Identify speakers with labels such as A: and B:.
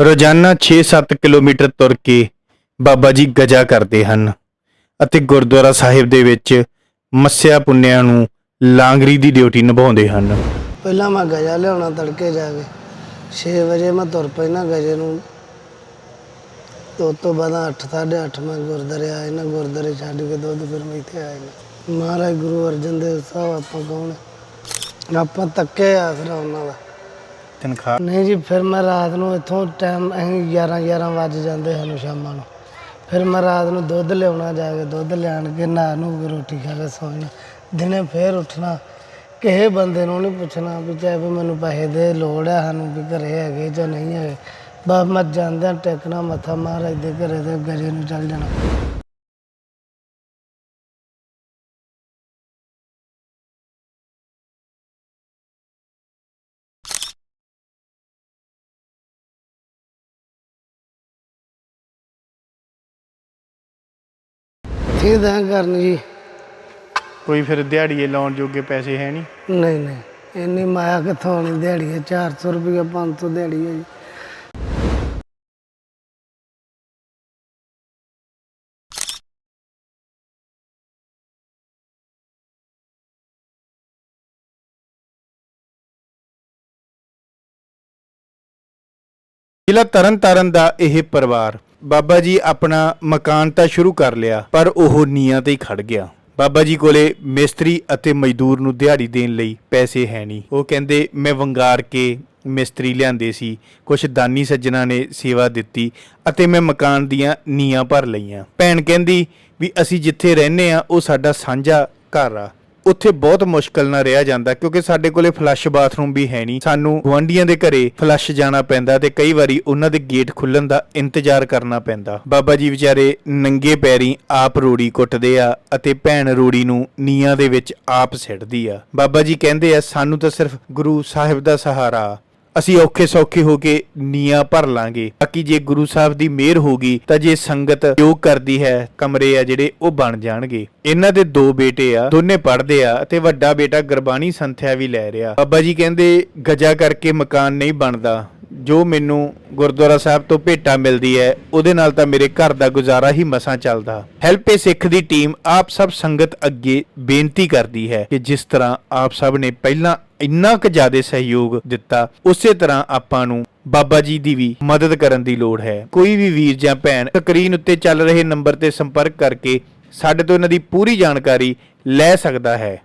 A: ਰੋਜ਼ਾਨਾ 6-7 ਕਿਲੋਮੀਟਰ ਤੁਰ ਕੇ ਬਾਬਾ ਜੀ ਗਜਾ ਕਰਦੇ ਹਨ ਅਤੇ ਗੁਰਦੁਆਰਾ ਸਾਹਿਬ ਦੇ ਵਿੱਚ ਮੱਸਿਆ ਪੁੰਨਿਆਂ ਨੂੰ ਲਾਂਗਰੀ ਦੀ ਡਿਊਟੀ ਨਿਭਾਉਂਦੇ ਹਨ।
B: ਪਹਿਲਾਂ ਮੈਂ ਗਜਾ ਲਿਆਉਣਾ, ਤੜਕੇ ਜਾ ਕੇ। 6 ਵਜੇ ਮੈਂ ਤੁਰ ਪੈਣਾ ਗਜੇ ਨੂੰ। ਤੇ ਉਸ ਤੋਂ ਬਾਅਦ 8 8:30 ਮੈਂ ਗੁਰਦਾਰੇ ਆਏ ਨਾ ਗੁਰਦਾਰੇ ਛੱਡ ਕੇ ਦੁੱਧ ਫਿਰ ਮੈਂ ਇੱਥੇ ਆਏ ਨਾ ਮਹਾਰਾਜ ਗੁਰੂ ਅਰਜਨ ਦੇਵ ਸਾਹਿਬ, ਆਪਾਂ ਕੌਣ? ਆਪਾਂ ਤੱਕੇ ਆ ਉਹਨਾਂ ਦਾ।
A: ਤਨਖਾਹ
B: ਨਹੀਂ ਜੀ, ਫਿਰ ਮੈਂ ਰਾਤ ਨੂੰ ਇੱਥੋਂ ਟਾਈਮ ਅਸੀਂ 11 11 ਵੱਜ ਜਾਂਦੇ ਸਾਨੂੰ ਸ਼ਾਮਾਂ ਨੂੰ। ਫਿਰ ਮੈਂ ਰਾਤ ਨੂੰ ਦੁੱਧ ਲਿਆਉਣਾ ਜਾ ਕੇ, ਦੁੱਧ ਲਿਆਣ ਕੇ ਨਹਾ ਨੂੰ ਰੋਟੀ ਖਾ ਕੇ ਸੌਂ ਜਾਣਾ। ਦਿਨੇ ਫੇਰ ਉੱਠਣਾ। ਕਿਸੇ ਬੰਦੇ ਨੂੰ ਨਹੀਂ ਪੁੱਛਣਾ ਵੀ ਚਾਹੇ ਵੀ ਮੈਨੂੰ ਪੈਸੇ ਦੇ ਲੋੜ ਹੈ ਸਾਨੂੰ ਵੀ ਘਰੇ ਹੈਗੇ ਜਾਂ ਨਹੀਂ ਹੈਗੇ। ਬਸ ਮੈਂ ਜਾਂਦਿਆਂ ਟੇਕਣਾ, ਮੱਥਾ ਮਹਾਰਾਜ ਦੇ ਘਰੇ ਤੇ ਗਰੇ ਨੂੰ ਚੱਲ ਜਾਣਾ। ਤਾਂ ਕਰਨੀ ਜੀ।
A: ਕੋਈ ਫਿਰ ਦਿਹਾੜੀਏ ਲਾਉਣ ਜੋਗੇ ਪੈਸੇ ਹੈ ਨਹੀਂ?
B: ਨਹੀਂ ਨਹੀਂ। ਇੰਨੀ ਮਾਇਆ ਕਿੱਥੋਂ ਆਣੀ ਦਿਹਾੜੀ ਹੈ 400 ਰੁਪਏ 500 ਦਿਹਾੜੀ ਹੈ ਜੀ।
A: ਜ਼ਿਲ੍ਹਾ ਤਰਨਤਾਰਨ ਦਾ ਇਹ ਪਰਿਵਾਰ ਬਾਬਾ ਜੀ ਆਪਣਾ ਮਕਾਨ ਤਾਂ ਸ਼ੁਰੂ ਕਰ ਲਿਆ, ਪਰ ਉਹ ਨੀਆਂ ਤੇ ਹੀ ਖੜ ਗਿਆ। ਬਾਬਾ ਜੀ ਕੋਲੇ ਮਿਸਤਰੀ ਅਤੇ ਮਜ਼ਦੂਰ ਨੂੰ ਦਿਹਾੜੀ ਦੇਣ ਲਈ ਪੈਸੇ ਹੈ ਨਹੀਂ। ਉਹ ਕਹਿੰਦੇ, ਮੈਂ ਵੰਗਾਰ ਕੇ ਮਿਸਤਰੀ ਲਿਆਂਦੇ ਸੀ ਕੁਝ ਦਾਨੀ ਸੱਜਣਾ ਨੇ ਸੇਵਾ ਦਿੱਤੀ ਅਤੇ ਮੈਂ ਮਕਾਨ ਦੀਆਂ ਨੀਆਂ ਭਰ ਲਈਆਂ। ਭੈਣ ਕਹਿੰਦੀ ਵੀ, ਅਸੀਂ ਜਿੱਥੇ ਰਹਿੰਦੇ ਆ ਉਹ ਸਾਡਾ ਸਾਂਝਾ ਘਰ ਆ। ਉੱਥੇ ਬਹੁਤ ਮੁਸ਼ਕਲ ਨਾਲ ਰਿਹਾ ਜਾਂਦਾ, ਕਿਉਂਕਿ ਸਾਡੇ ਕੋਲੇ ਫਲੱਸ਼ ਬਾਥਰੂਮ ਵੀ ਹੈ ਨਹੀਂ। ਸਾਨੂੰ ਗੁਆਂਢੀਆਂ ਦੇ ਘਰੇ ਫਲੱਸ਼ ਜਾਣਾ ਪੈਂਦਾ ਤੇ ਕਈ ਵਾਰੀ ਉਹਨਾਂ ਦੇ ਗੇਟ ਖੁੱਲਣ ਦਾ ਇੰਤਜ਼ਾਰ ਕਰਨਾ ਪੈਂਦਾ। ਬਾਬਾ ਜੀ ਵਿਚਾਰੇ ਨੰਗੇ ਪੈਰੀ ਆਪ ਰੂੜੀ ਕੁੱਟਦੇ ਆ ਅਤੇ ਭੈਣ ਰੂੜੀ ਨੂੰ ਨੀਆਂ ਦੇ ਵਿੱਚ ਆਪ ਸਿੱਟਦੀ ਆ। ਬਾਬਾ ਜੀ ਕਹਿੰਦੇ ਆ, ਸਾਨੂੰ ਤਾਂ ਸਿਰਫ ਗੁਰੂ ਸਾਹਿਬ ਦਾ ਸਹਾਰਾ ਅਸੀਂ ਔਖੇ ਸੌਖੇ ਹੋ ਕੇ ਨੀਆਂ ਭਰ ਲਾਂਗੇ। ਬਾਕੀ ਜੇ ਗੁਰੂ ਸਾਹਿਬ ਦੀ ਮਿਹਰ ਹੋਗੀ ਤਾਂ ਜੇ ਸੰਗਤ ਯੋਗ ਕਰਦੀ ਹੈ, ਕਮਰੇ ਆ ਜਿਹੜੇ, ਉਹ ਬਣ ਜਾਣਗੇ। ਇਹਨਾਂ ਦੇ ਦੋ ਬੇਟੇ ਆ, ਦੋਨੇ ਪੜ੍ਹਦੇ ਆ ਤੇ ਵੱਡਾ ਬੇਟਾ ਗੁਰਬਾਣੀ ਸੰਥਿਆ ਵੀ ਲੈ ਰਿਹਾ। ਬਾਬਾ ਜੀ ਕਹਿੰਦੇ, ਗਜਾ ਕਰਕੇ ਮਕਾਨ ਨਹੀਂ ਬਣਦਾ। ਜੋ ਮੈਨੂੰ ਗੁਰਦੁਆਰਾ ਸਾਹਿਬ ਤੋਂ ਭੇਟਾ ਮਿਲਦੀ ਹੈ, ਉਹਦੇ ਨਾਲ ਤਾਂ ਮੇਰੇ ਘਰ ਦਾ ਗੁਜ਼ਾਰਾ ਹੀ ਮਸਾਂ ਚੱਲਦਾ। ਹੈਲਪੇ ਸਿੱਖ ਦੀ ਟੀਮ ਆਪ ਸਭ ਸੰਗਤ ਅੱਗੇ ਬੇਨਤੀ ਕਰਦੀ ਹੈ ਕਿ ਜਿਸ ਤਰ੍ਹਾਂ ਆਪ ਸਭ ਨੇ ਪਹਿਲਾਂ ਇੰਨਾ ਕੁ ਜ਼ਿਆਦਾ ਸਹਿਯੋਗ ਦਿੱਤਾ, ਉਸੇ ਤਰ੍ਹਾਂ ਆਪਾਂ ਨੂੰ ਬਾਬਾ ਜੀ ਦੀ ਵੀ ਮਦਦ ਕਰਨ ਦੀ ਲੋੜ ਹੈ। ਕੋਈ ਵੀ ਵੀਰ ਜਾਂ ਭੈਣ ਸਕਰੀਨ ਉੱਤੇ ਚੱਲ ਰਹੇ ਨੰਬਰ ਤੇ ਸੰਪਰਕ ਕਰਕੇ ਸਾਡੇ ਤੋਂ ਇਹਨਾਂ ਦੀ ਪੂਰੀ ਜਾਣਕਾਰੀ ਲੈ ਸਕਦਾ ਹੈ।